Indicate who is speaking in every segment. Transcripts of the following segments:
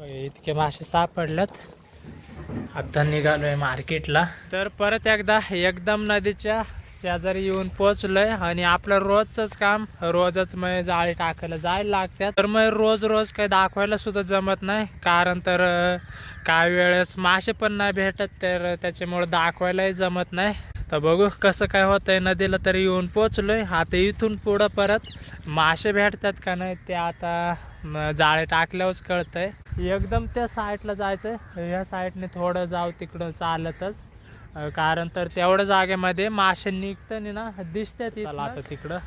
Speaker 1: इतके मासे सापडलेत आता निघालोय मार्केटला. तर परत एकदा एकदम नदीच्या शेजारी येऊन पोचलोय आणि आपलं रोजच काम रोजच मग जाळी टाकायला जायला लागतात तर मग रोज रोज काही दाखवायला सुद्धा जमत नाही. कारण तर काही वेळेस मासे पण नाही भेटत तर त्याच्यामुळे दाखवायलाही जमत नाही. तर बघू कसं काय होतंय. नदीला तरी येऊन पोचलोय आता इथून पुढं परत मासे भेटतात का नाही ते आता जाळे टाकल्यावरच कळतंय. एकदम त्या साईडला जायचंय. ह्या साईडने थोडं जाऊ तिकडं चालतच. कारण तर तेवढ्या जागेमध्ये मासे निघताना ना दिसतात आता तिकडं.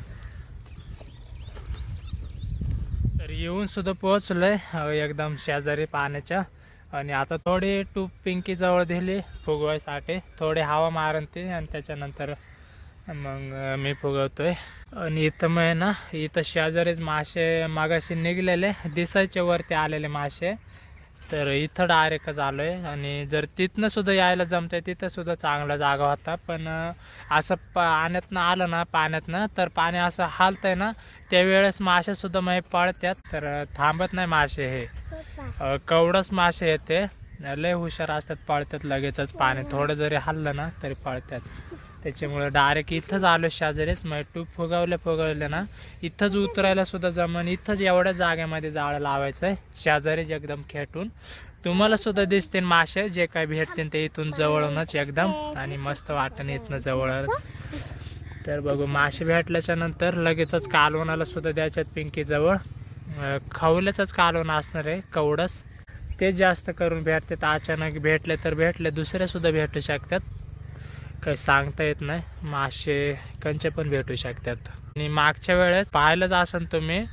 Speaker 1: तर येऊन सुद्धा पोहोचलोय एकदम शेजारी पाण्याच्या. आणि आता थोडी टूप पिंकी जवळ दिली फुगवायसाठी. थोडी हवा मारण ते आणि त्याच्यानंतर मग मी फुगवतोय. आणि इथं मग आहे ना इथं शेजारीच मासे मागाशी निघलेले दिसायचे वरती आलेले मासे. तर इथं डायरेक्टच आलो आहे. आणि जर तिथनं सुद्धा यायला जमतंय तिथं सुद्धा चांगला जागा होता. पण असं पाण्यातनं आलं ना पाण्यातनं तर पाणी असं हालतंय ना त्यावेळेस मासेसुद्धा मग पळतात तर थांबत नाही मासे हे. अं, कवडच मासे येते. लय हुशार असतात पळतात लगेचच. पाणी थोडं जरी हल्लं ना तरी पळतात त्याच्यामुळं डायरेक्ट इथंच आलो शेजारीच. मग टूप फुगवले फुगवले ना इथंच उतरायला सुद्धा जमन. इथंच एवढ्या जागेमध्ये जाळं लावायचं आहे शेजारीच एकदम खेटून. तुम्हाला सुद्धा दिसतील मासे जे काही भेटतील ते इथून जवळूनच एकदम. आणि मस्त वाटण इथनं जवळच. तर बघू मासे भेटल्याच्या नंतर लगेचच कालवणाला सुद्धा द्यायच्यात पिंकीजवळ. खवल्याचंच कालवण असणार आहे कवडस. ते जास्त करून भेटतात अचानक भेटले तर भेटले दुसरे सुद्धा भेटू शकतात. काही सांगता येत नाही. मासे कंचे पण भेटू शकतात. आणि मागच्या वेळेस पाहिलंच असाल तुम्ही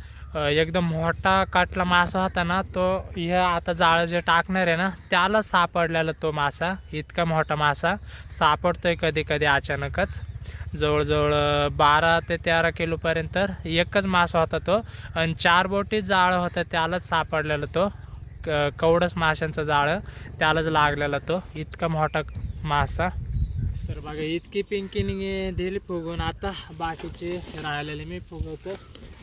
Speaker 1: एकदम मोठा काटला मासा होता ना तो हे आता जाळं जे टाकणार आहे ना त्याला सापडलेला तो मासा इतका मोठा मासा सापडतोय कधी कधी अचानकच. जवळजवळ बारा ते तेरा किलोपर्यंत एकच मासा होता तो आणि चार बोटी जाळं होतं त्यालाच सापडलेलं तो. क- कवडस माशांचं जाळं त्यालाच लागलेला तो इतका मोठा मासा. बघा इतकी पिंकीने दिली फुगून. आता बाकीचे राहिलेले मी फुगवतो.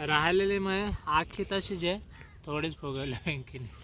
Speaker 1: राहिलेले मग आखी तशीच आहे. थोडीच फुगवले पिंकीने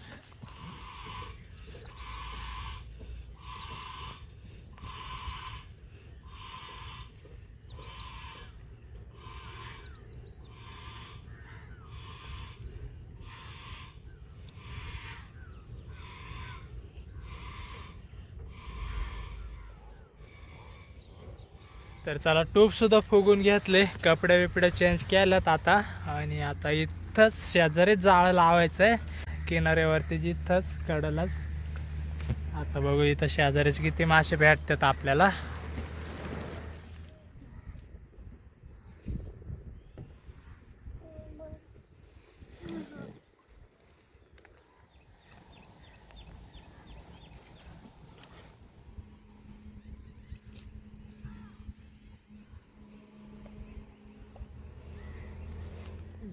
Speaker 1: तर चला टोपसुद्धा फुगून घेतले. कपडे बिपड्या चेंज केल्यात आता. आणि आता इथंच शेजारीच जाळं लावायचं आहे किनाऱ्यावरती जिथंच कडलाच. आता बघू इथं शेजारीच किती मासे भेटतात आपल्याला.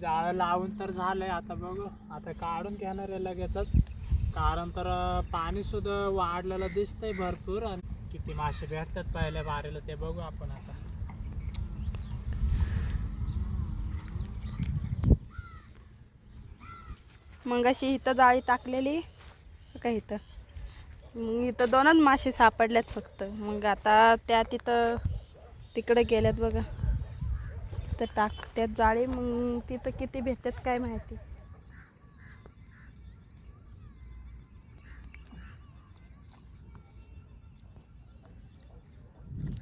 Speaker 1: जाळं लावून तर झालंय. आता बघू आता काढून घेणार आहे लगेचच. कारण तर पाणी सुद्धा वाढलेलं दिसतंय भरपूर आणि किती मासे भेटतात पहिल्या बारीला ते बघू आपण आता.
Speaker 2: मग अशी इथं जाळी टाकलेली का इथं. मग इथं दोनच मासे सापडल्यात फक्त. मग आता त्या तिथं तिकडे गेल्यात बघा. तिथं टाकत्यात जाळी मग तिथं किती भेटतात काय माहिती?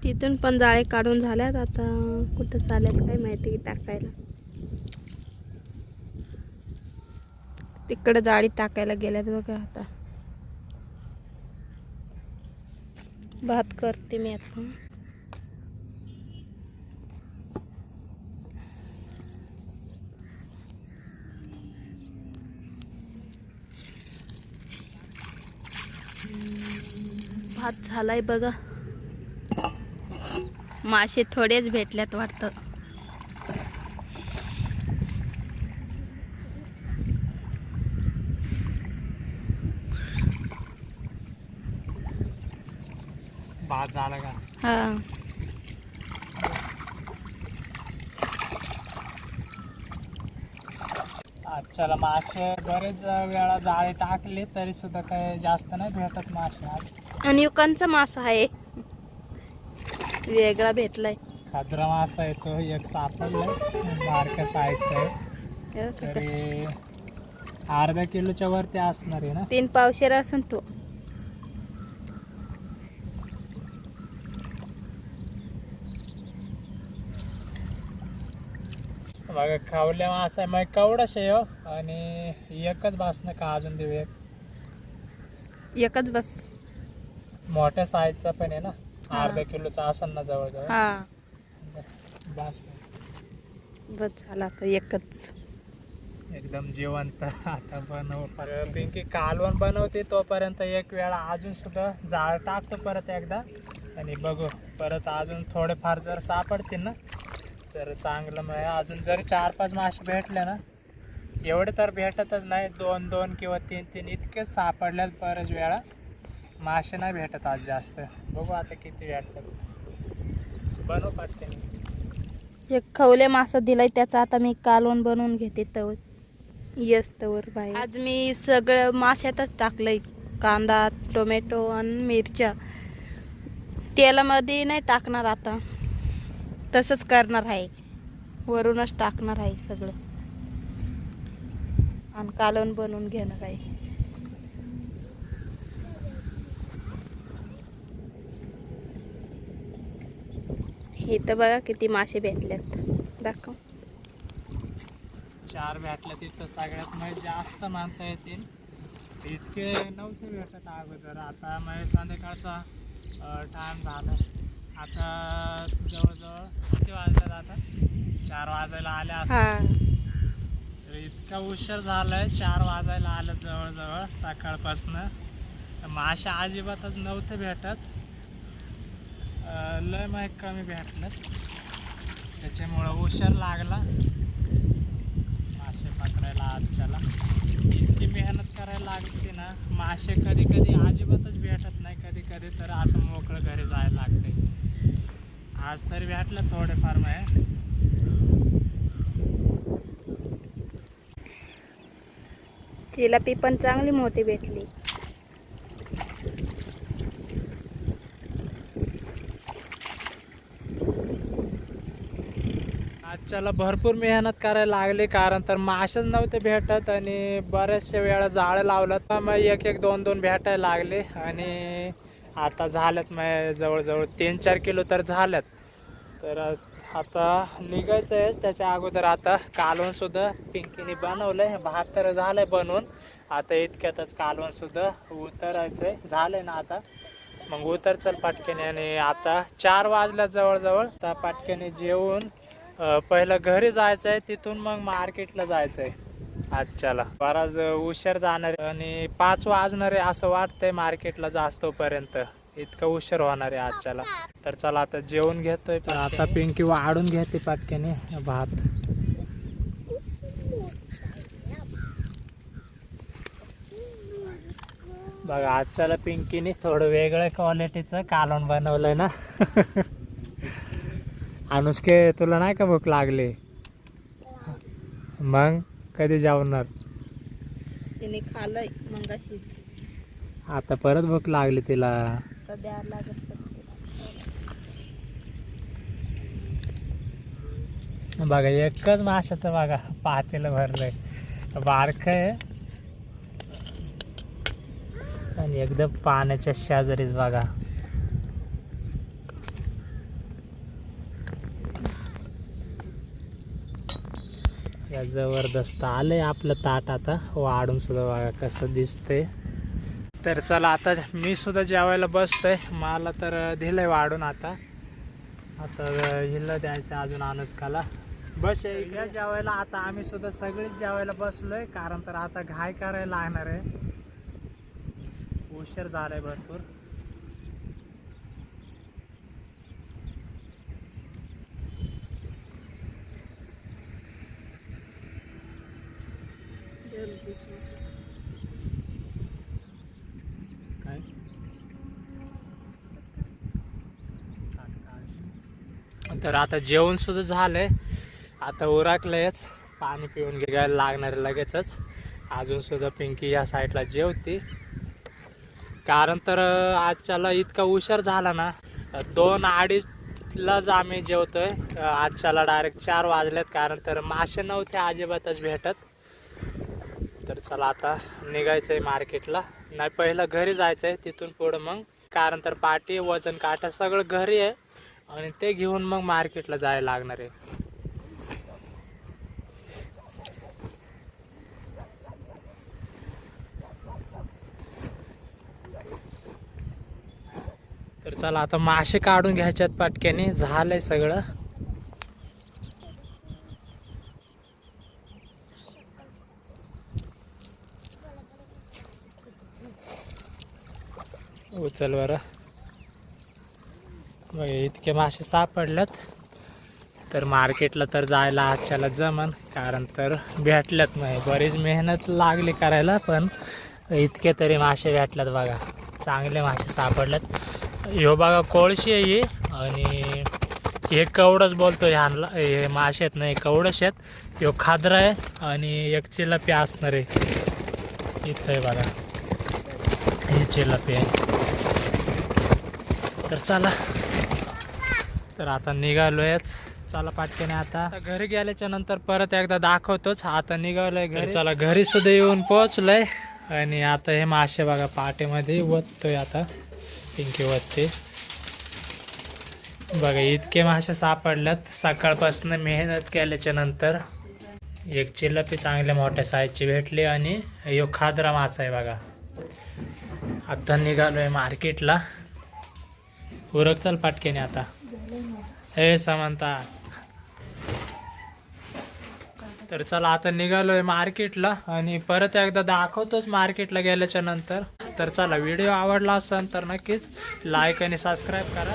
Speaker 2: तिथून पण जाळे काढून झाल्यात आता कुठं चालत काय माहिती टाकायला. तिकडे जाळी टाकायला गेल्यात बघा आता. भात करते मी आता भात झालाय बघा. मासे थोडेच भेटल्यात वाटतं. हा.
Speaker 1: आजच्याला मासे बरेच वेळा जाळी टाकली तरी सुद्धा काही जास्त नाही भेटत मासे आज.
Speaker 2: आणि युकांचा मासा आहे. वेगळा भेटलाय.
Speaker 1: खाद्रा मासा आहे तो एक सापडलाय. बारका साईजचा आहे.
Speaker 2: हे बघ कसं.
Speaker 1: तरी अर्धा किलोच्या वरती असणार आहे ना?
Speaker 2: तीन पावशेर असन तो.
Speaker 1: बघा खावल्या मासा आहे. मग कवडाच आहे हो? आणि एकच भासणं का अजून देऊ एक?
Speaker 2: एकच बस.
Speaker 1: मोठ्या साईजचा पण आहे ना?
Speaker 2: हा.
Speaker 1: अर्धा किलोचा असेल ना जवळजवळ.
Speaker 2: हा.
Speaker 1: बास.
Speaker 2: बस झाला आता एकच.
Speaker 1: एकदम जिवंत. आता बनव परत. पिंकी कालवण बनवते तोपर्यंत एक वेळा अजून सुद्धा जाळ टाकतो परत एकदा. आणि बघू परत अजून थोडेफार जर सापडतील ना तर चांगलं म्हणजे अजून जरी चार पाच मासे भेटले ना एवढे तर भेटतच नाही दोन दोन किंवा तीन तीन इतकेच सापडल्यात बरेच वेळा. मासे नाही भेटत आज जास्त. बघू आता किती भेटतात. बनवू पटकन.
Speaker 2: एक खवले मासा दिलाय त्याचा आता मी कालवण बनवून घेते तवर. येस तवर बाहेर. आज मी सगळं माशातच टाकलंय. कांदा टोमॅटो आणि मिरच्या. तेलामध्ये नाही टाकणार आता. तसंच करणार आहे. वरूनच टाकणार आहे सगळं. आणि कालवण बनवून घेणार आहे. तर बघा किती मासे भेटल्यात दाखव.
Speaker 1: चार भेटल्या तिथं सगळ्यात म्हणजे जास्त मानता येतील. इतके नव्हते भेटत अगोदर. आता म्हणजे संध्याकाळचा टाइम झाला आता जवळजवळ किती वाजल्यात आता? चार वाजायला आले.
Speaker 2: हा.
Speaker 1: तर इतका उशीर झालाय चार वाजायला आलं जवळजवळ सकाळपासनं. मासे अजिबातच नव्हते भेटत. लय मग कमी भेटलं. त्याच्यामुळं उशीर लागला. मासे पकडायला आजच्याला. इतकी मेहनत करायला लागते ना. मासे कधी कधी अजिबातच भेटत नाही. कधी कधी तर असं मोकळं घरी जायला लागते. आज तरी भेटलं थोडेफार मग
Speaker 2: जिलापी पण चांगली मोठी भेटली.
Speaker 1: आजच्याला भरपूर मेहनत करायला लागली कारण तर मासेच नव्हते भेटत आणि बऱ्याचशा वेळा जाळं लावलं तर मग एक एक दोन दोन भेटायला लागले आणि आता झाल्यात मग जवळजवळ तीन चार किलो तर झाल्यात. तर आता निघायचं आहे त्याच्या अगोदर. आता कालवण सुद्धा पिंकीने बनवलंय भात तर झालंय बनवून. आता इतक्यातच कालवण सुद्धा झालं झालंय ना आता. मग उतर चल पाटक्याने आणि आता चार वाजल्या जवळजवळ. तर पाटक्याने जेवून पहिलं घरी जायचं आहे तिथून मग मार्केटला जायचं आहे आजच्याला बराच उशीर जाणार आहे आणि पाच वाजणार आहे असं वाटतंय मार्केटला जास्तोपर्यंत. इतकं उशीर होणार आहे आजच्याला. तर चला आता जेवण घेतोय पण आता पिंकी वाढून घेते पाटक्याने भात. बघा आजच्याला पिंकीने थोडं वेगळ्या क्वालिटीचं कालवण बनवलंय ना. अनुष्के तुला नाही का भूक लागली? मग कधी जेवणार?
Speaker 2: तिने खाल्लंय मगाशी.
Speaker 1: आता परत भूक लागली तिला.
Speaker 2: तर द्यावं लागत
Speaker 1: बघा एकच माशाचं बघा पातेलं भरलंय. बारक आहे. आणि एकदम पाण्याच्या शेजारीच बघा. या जबरदस्त आलंय आपलं ताट आता. वाढून सुद्धा बघा कसं दिसतंय. तर चला आता मी सुद्धा जेवायला बसतोय. मला तर दिलंय वाढून आता. आता हिला द्यायचं अजून अनुष्काला. बस इकडे जेवायला. आता आम्ही सुद्धा सगळीच जेवायला बसलोय. कारण तर आता घाय करायला लागणार आहे. उशीर झालाय भरपूर काय तर आता जेवण सुद्धा झालंय. आता उरकलंयच पाणी पिऊन घ्यायला लागणार लगेचच. अजून सुद्धा पिंकी या साईडला जेवती. कारण तर आजच्याला इतका उशीर झाला ना दोन अडीचलाच आम्ही जेवतोय. आजच्याला डायरेक्ट चार वाजलेत. कारण तर मासे नव्हते अजिबातच भेटत. तर चला आता निघायचं आहे मार्केटला नाही पहिलं घरी जायचं आहे तिथून पुढं मग. कारण तर पाटी वजन काटा सगळं घरी आहे. आणि ते घेऊन मग मार्केटला जायला लागणार आहे. तर चला आता मासे काढून घ्यायच्यात पाटक्याने. झालंय सगळं. उचल बरं. इतके मासे सापडलेत तर मार्केटला तर जायला आजच्याला जमन कारण तर भेटल्यात नाही बरीच मेहनत लागली करायला पण इतके तरी मासे भेटल्यात बघा. चांगले मासे सापडल्यात. ह्यो बघा कोळशी आहे ही आणि हे कवडच बोलतो ह्यांना हे मासे आहेत नाही कवडच आहेत. ह्यो खादरा आहे आणि एक चिलापी असणार आहे. इथं आहे बघा. हे चिलापी आहे. तर चला तर आता निघालोयच. चला पाटक्याने आता. घरी गेल्याच्यानंतर परत एकदा दाखवतोच. आता निघालोय घरी. चला घरी सुद्धा येऊन पोहोचलोय. आणि आता हे मासे बघा पाटेमध्ये वततोय आता. पिंकी वतते. बघा इतके मासे सापडल्यात. सकाळपासून मेहनत केल्याच्यानंतर एक चिलपी चांगल्या मोठ्या साईजची भेटली आणि यो खादरा मासा आहे बघा. आता निघालोय मार्केटला. उरक चल पाटकेने आता. हे समंता. तर चला आता निघालोय मार्केटला आणि परत एकदा दाखवतोच मार्केटला गेल्याच्यानंतर. तर चला व्हिडिओ आवडला असेल तर नक्कीच लाईक आणि सबस्क्राईब करा.